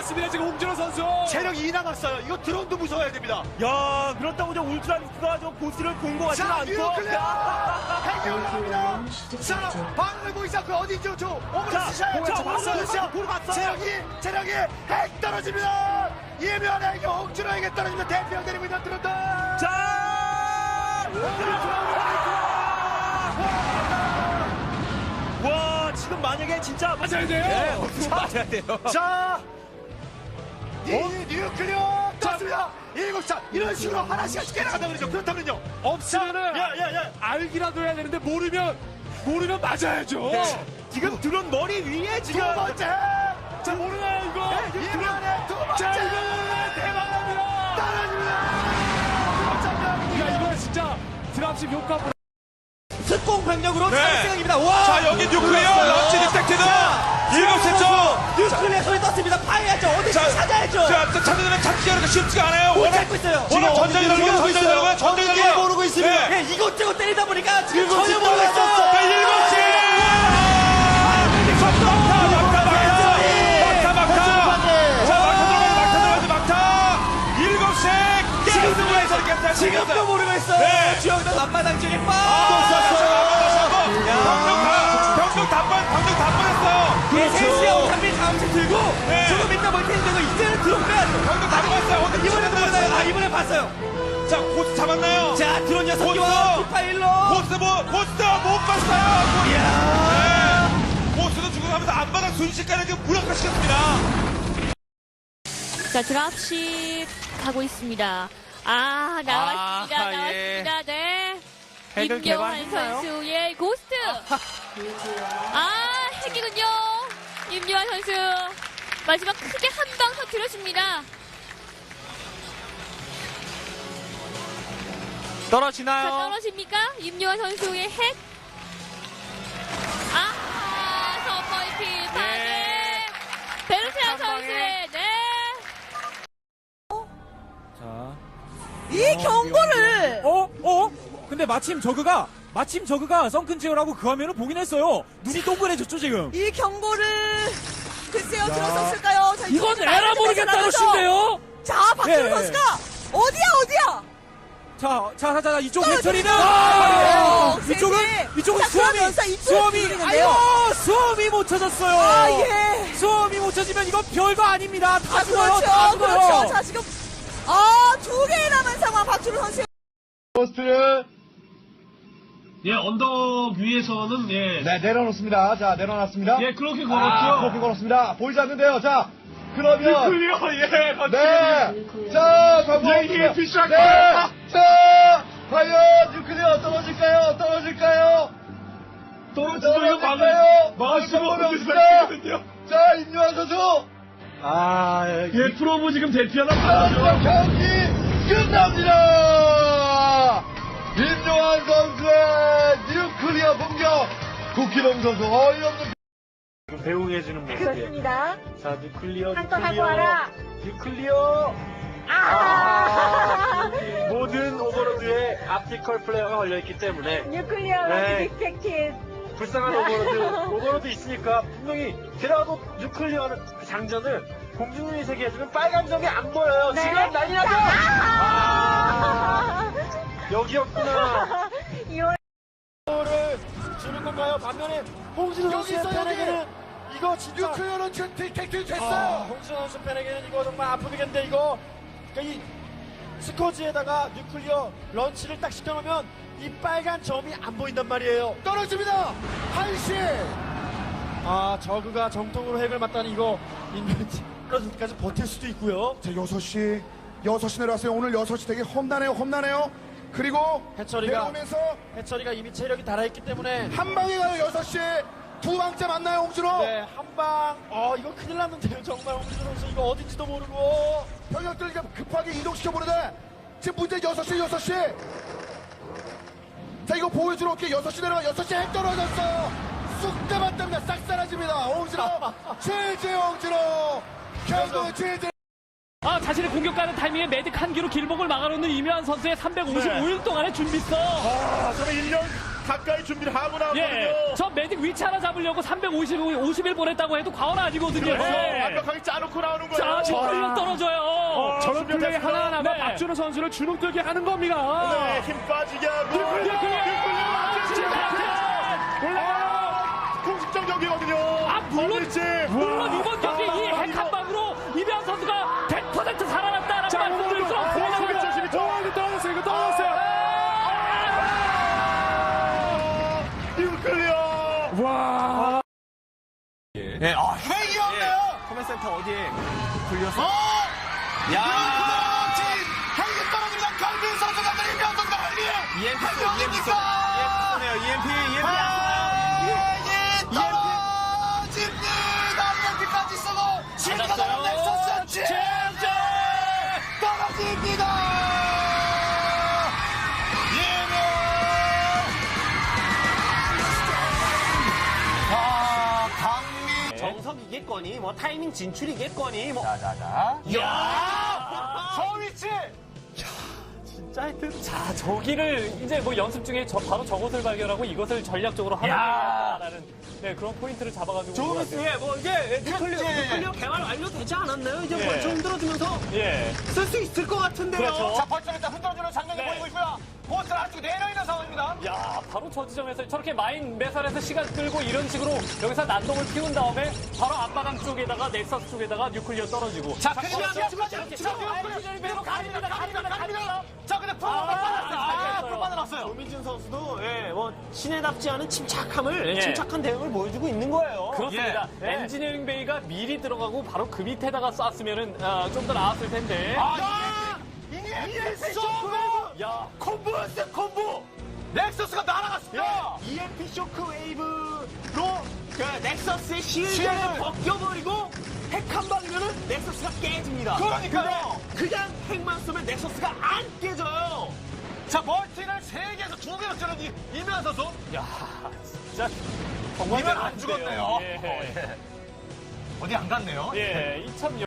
남았습니다. 지금 홍준호 선수. 체력이 2 남았어요. 이거 드론도 무서워야 됩니다. 야, 그렇다고 저 울트라리스크가 저 고스를 본것 같지는 자, 않고. 뉴클리어 핵이 올라옵니다. 자, 방을 보이지 않고 어디죠? 저 오므라 자, 스샷. 자, 봤어요. 오므라 자, 볼 봤어요. 체력이 체력이 핵 떨어집니다. 이면에게 홍준호에게 떨어집니다. 대표 내리고 있는 드론도. 자! 와, 지금 만약에 진짜 맞아야 돼요. 네, 맞아야 돼요. 자, 이 뉴클리어 떴습니다. 일곱 차 이런 식으로 하나씩 하나씩 깨나간다 그러죠. 그렇다면요. 없으면은 야, 야, 야. 알기라도 해야 되는데 모르면 모르면 맞아야죠. 지금 드론 머리 위에 지금 두 번째. 자 모르나요 이거? 이면에 두 번째. 자 이거 대박납니다. 떨어집니다. 야 이거 진짜 드랍십 효과. 특공 병력으로 네. 네. 생각입니다. 와! 자 여기 뉴클리어 런치 디텍티드 일곱 세점 뉴클리어 소리 떴습니다. 파야죠. 어디 자, 찾아야죠. 자 찾는 찾기가 그렇게 쉽지가 않아요 못 찾고 있어요. 워낙 전장이 넓은 거야 전장이 넓은 거야 모르고 있습니다. 네. 예, 이것저것 때리다 보니까 전혀 시 모르겠어요. 자 일곱 막타 일곱 시 지금도 모르고 있어요. 네. 주영도 앞마당 쪽에 빠. 텐데 이제는 드론 빼야죠. 병력 다 뻔했어요. 어디 이번에 봤어요. 아 이번에 봤어요. 자, 고스 잡았나요? 자 드론 고스! 개와 피파일로. 고스 뭐, 고스 못 봤어요. 이야. 네. 고스도 죽어가면서 앞바닥 순식간에 지금 무력화 시켰습니다. 자, 드랍십 가고 있습니다. 아, 나왔습니다. 아, 예. 나왔습니다. 네. 핵을 임요한 개발했나요? 선수의 고스트. 아, 핵이군요. 임요한 선수. 마지막 크게 한 방 터뜨려줍니다. 자, 떨어지나요? 떨어집니까? 임요한 선수의 핵. 아, 선머리필 파괴. 베르테아 한 방에. 선수의, 네. 이 경고를 어? 어? 근데 마침 저그가 마침 저그가 썬큰 제어라고 그 화면을 보긴 했어요. 눈이 동그래졌죠 지금. 이 경고를 글쎄요 들었었을까요? 자, 이건 에라 나가면서 모르겠다 나가서. 것인데요. 자 박준호 예. 선수가 어디야 어디야? 자, 자, 자, 자 이쪽. 해처리는 아, 아, 이쪽은. 이쪽은 자, 수험이 수험이. 아이고 수험이 못 찾았어요. 아 예. 수험이 못 찾으면 이건 별거 아닙니다. 다자 죽어요. 그렇죠 다 죽어요. 그렇죠. 자 지금 아두 개의 남은 상황 박준호 선수. 예, 언덕 위에서는 예, 네, 내려놓습니다. 자, 내려놨습니다. 예 그렇게 아, 걸었죠. 그렇게 걸었습니다. 보이지 않는데요. 자, 그러면. 클리어, 예. 네. 자. 예, 예, 피시할 네. 자, 과연 뉴클리어 떨어질까요? 떨어질까요? 떨어지죠. 이거 막을? 막을 수가 방법이 없는 없습니다. 수있거든요 자, 임요한 선수. 아, 예, 프로브 지금 대피하나 마지막 봐야죠. 경기 끝납니다. 임요한 선수의 뉴클리어 공격. 국기동 선수 어이없는 배웅해주는 모습이에요. 그렇습니다. 자, 뉴클리어, 한번 하고 와라. 뉴클리어. 아. 모든 오버로드에 앞티컬 플레이어가 걸려있기 때문에 뉴클리어 네. 디텍티브. 불쌍한 오버로드, 오버로드 있으니까 분명히 게다가도 뉴클리어는 그 장전을 공중윤이 세계 해주면 빨간 점이 안 보여요. 네. 지금 난리 나죠? 아, 여기였구나. 를 주는 건가요? 반면에 홍진호 선수의 여기서 팬에게는 이거 진짜 뉴클리어는 지금 아, 됐어요. 홍진호 선수 팬에게는 이거 정말 아프겠는데 이거 그러니까 이 스코지에다가 뉴클리어 런치를 딱 시켜놓으면 이 빨간 점이 안 보인단 말이에요. 떨어집니다. 한시. 아 저그가 정통으로 핵을 맞다니 이거 인벤지 떨어질까지 버틸 수도 있고요. 자, 6시. 6시 내려왔어요. 오늘 6시 되게 험난해요. 험난해요. 그리고 해처리가- 내려오면서 해처리가 이미 체력이 달아있기 때문에 한 방에 가요. 6시에 두 방째 만나요. 홍준호. 네, 한방 어 이거 큰일 났는데요 정말 홍진호 선수 이거 어딘지도 모르고 병력들 좀 급하게 이동시켜 보는데 지금 문제 6시 6시. 자, 이거 보여주러 올게. 6시 내려가. 6시 핵 떨어졌어요. 쑥대만 때문에 싹 사라집니다. 홍준호. 최재 홍준호. 결국은 최재 아, 자신의 공격가는 타이밍에 매직 한 기로 길목을 막아놓는 이묘한 선수의 355일 동안의 준비성. 아 저는 1년 가까이 준비를 하고 나왔거든요 예, 저 매직 위치 하나 잡으려고 350일 보냈다고 해도 과언 아니거든요. 완벽하게 짜놓고 나오는 거예요 자, 뉴클리어 떨어져요. 저런 플레이 하나 하나가 네. 박준호 선수를 주눅들게 하는 겁니다. 네, 힘 빠지게 하고. 올라가요. 공식적 경기거든요. 아, 물론. 물론 네, 아, 회의 없네요. 커맨 센터 어디에 굴려서. 야. 진 한개 떨어집니다. 강민 선수가 들이 명 선수가 할리에. EMP EMP. EMP EMP. EMP 정석이겠거니 뭐 타이밍 진출이겠거니 뭐 자자자. 야. 서위치. 진짜 하여튼 자, 저기를 이제 뭐 연습 중에 저- 바로 저것을 발견하고 이것을 전략적으로 하나라는 네, 그런 포인트를 잡아가지고. 좋은 것 같아요. 예, 뭐 이제 뉴클리어, 뉴클리어 개발 완료되지 않았나요? 이제 예. 벌써 흔들어주면서 예. 쓸 수 있을 것 같은데요. 그렇죠. 자, 벌써 일단 흔들어주는 장면이 네. 보이고 있고요. 아주 내려 있는 상황입니다. 야, 바로 저 지점에서 저렇게 마인 매설해서 시간 끌고 이런 식으로 여기서 난동을 피운 다음에 바로 앞바닥 쪽에다가 넥서스 쪽에다가 뉴클리어 떨어지고. 자, 시간 시간 지금 갑니다, 갑니다, 갑니다. 자, 근데 프로 아, 빠져났어요. 아, 알겠어요. 프로 빠져났어요. 조민준 선수도 예, 뭐 신에답지 않은 침착함을 예. 침착한 대응을 보여주고 있는 거예요. 그렇습니다. 예. 예. 엔지니어링 베이가 미리 들어가고 바로 그 밑에다가 쐈으면은 좀더 나았을 텐데. 아, 이게 EMP 쇼크! 야, 콤보였어요, 콤보! 넥서스가 날아갔습니다! EMP 쇼크 웨이브로 그 넥서스의 실드를 실드. 벗겨버리고 핵 한 방이면은 넥서스가 깨집니다. 그러니까요. 그냥 핵만 쏘면 넥서스가 안 깨져요. 자, 멀티를 세개에서두개로 찌른 이- 이면 선수. 야, 진짜 정말 이면 안. 죽었네요. 예. 어디 안 갔네요. 예, 2000